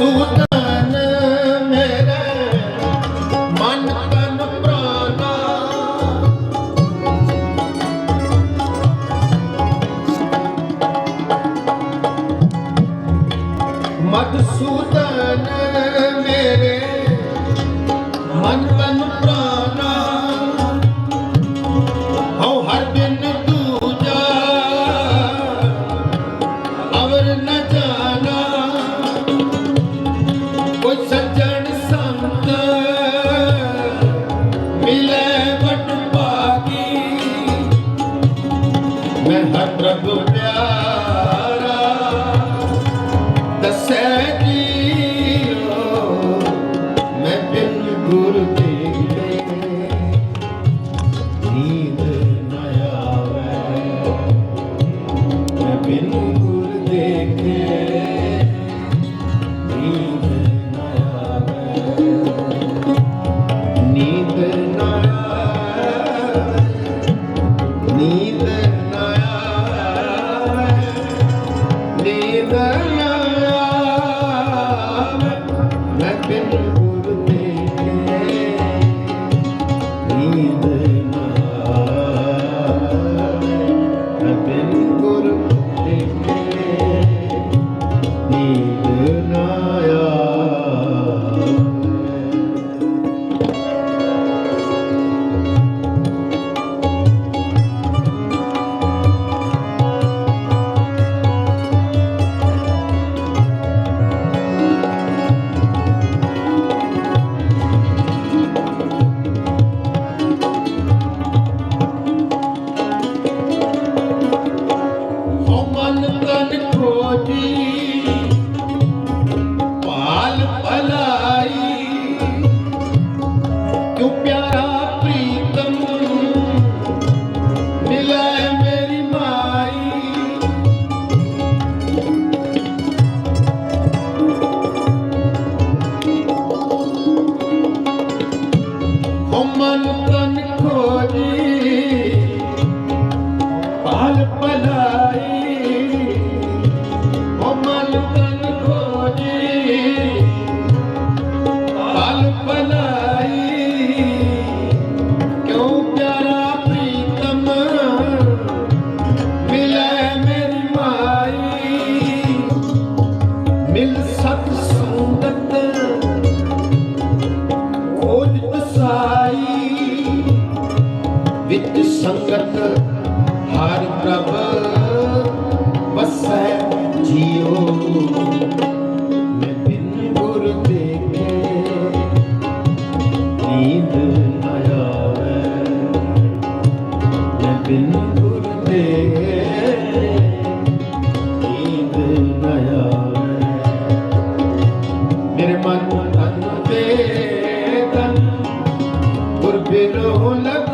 ಸೂತ ਮੈਂ ਹਰ ਪ੍ਰਭ ਪਿਆਰਾ ਦੱਸੈ Thank you. রোলক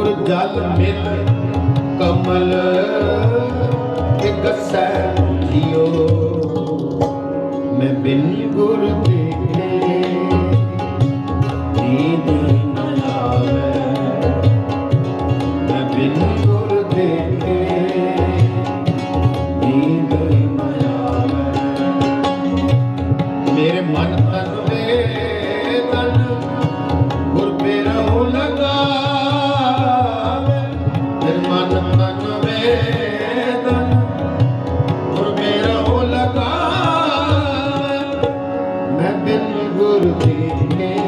ਗੁਰ ਜਲ ਮਿਲ ਕਮਲ ਇਕ ਸੈ ਜੀਓ ਮੈਂ ਬਿਨ ਗੁਰ I've been good again.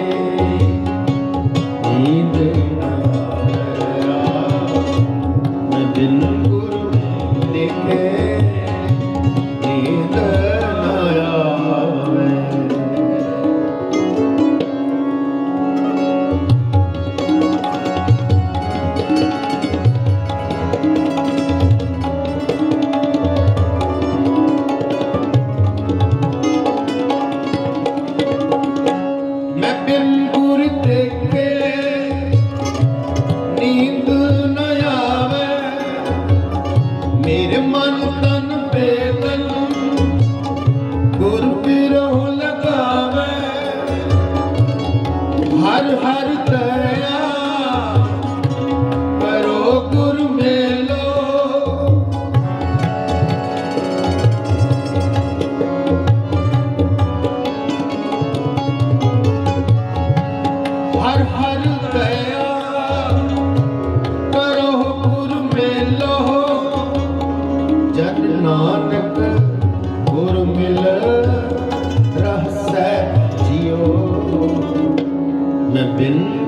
ਮੈਂ ਬਿਨ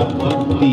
आपत्ति